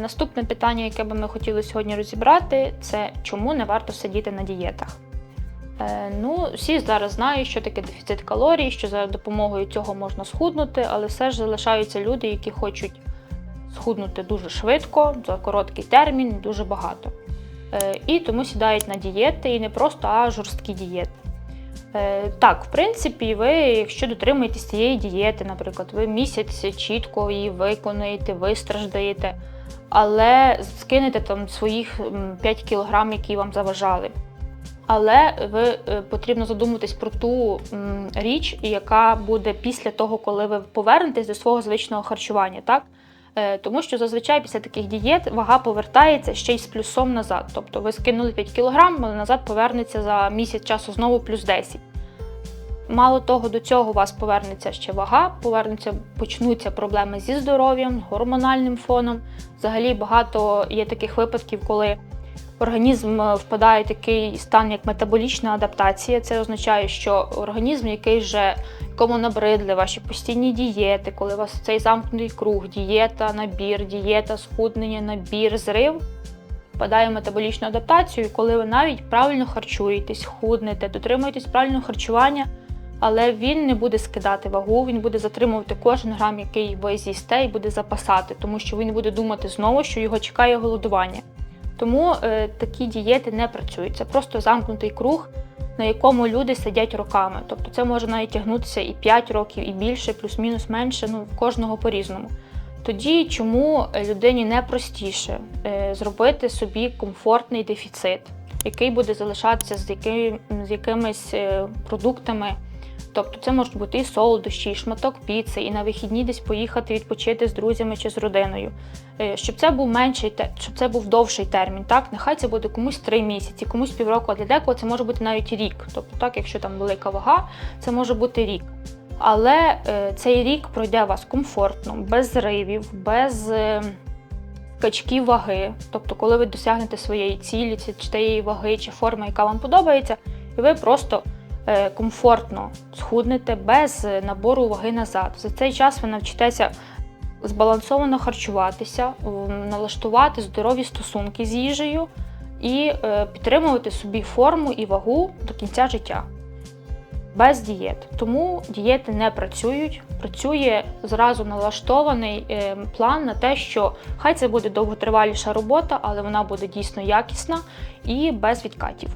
Наступне питання, яке би ми хотіли сьогодні розібрати, це чому не варто сидіти на дієтах. Е, ну, всі зараз знають, що таке дефіцит калорій, що за допомогою цього можна схуднути, але все ж залишаються люди, які хочуть схуднути дуже швидко, за короткий термін, дуже багато. Е, і тому сідають на дієти, і не просто, а жорсткі дієти. Е, Так, в принципі, ви, якщо дотримуєтесь цієї дієти, наприклад, ви місяць чітко її виконуєте, вистраждаєте, але скинете там своїх 5 кілограм, які вам заважали. Але ви е, потрібно задуматись про ту річ, яка буде після того, коли ви повернетесь до свого звичного харчування, так? Е, Тому що зазвичай після таких дієт вага повертається ще й з плюсом назад. Тобто ви скинули 5 кг, але назад повернеться за місяць часу знову плюс 10. Мало того, до цього у вас повернеться ще вага, повернуться, почнуться проблеми зі здоров'ям, гормональним фоном. Взагалі багато є таких випадків, коли організм е, впадає в такий стан, як метаболічна адаптація. Це означає, що організм, який вже якому набридли ваші постійні дієти, коли у вас цей замкнутий круг, дієта, набір, дієта, схуднення, набір, зрив. Впадає в метаболічну адаптацію, коли ви навіть правильно харчуєтесь, худнете, дотримуєтесь правильного харчування, але він не буде скидати вагу, він буде затримувати кожен грам, який ви з'їсте, і буде запасати, тому що він буде думати знову, що його чекає голодування. Тому е, такі дієти не працюють. Це просто замкнутий круг, на якому люди сидять роками. Тобто це може навіть тягнутися і 5 років, і більше, плюс-мінус менше, ну в кожного по-різному. Тоді чому людині не простіше е, зробити собі комфортний дефіцит, який буде залишатися з, яким, з якимись е, продуктами. Тобто це можуть бути і солодощі, і шматок піци, і на вихідні десь поїхати відпочити з друзями чи з родиною. Е, Щоб це був менший щоб це був довший термін. Так, нехай це буде комусь три місяці, комусь півроку, а для декого це може бути навіть рік. Тобто, так, якщо там велика вага, це може бути рік. Але е, цей рік пройде вас комфортно, без зривів, без е, скачків ваги. Тобто, коли ви досягнете своєї цілі, чи тієї ваги, чи форми, яка вам подобається, і ви просто комфортно схуднете без е, набору ваги назад. За цей час ви навчитеся збалансовано харчуватися, налаштувати здорові стосунки з їжею і е, підтримувати собі форму і вагу до кінця життя. Без дієт. Тому дієти не працюють. Працює зразу налаштований е, план на те, що хай це буде довготриваліша робота, але вона буде дійсно якісна і без відкатів.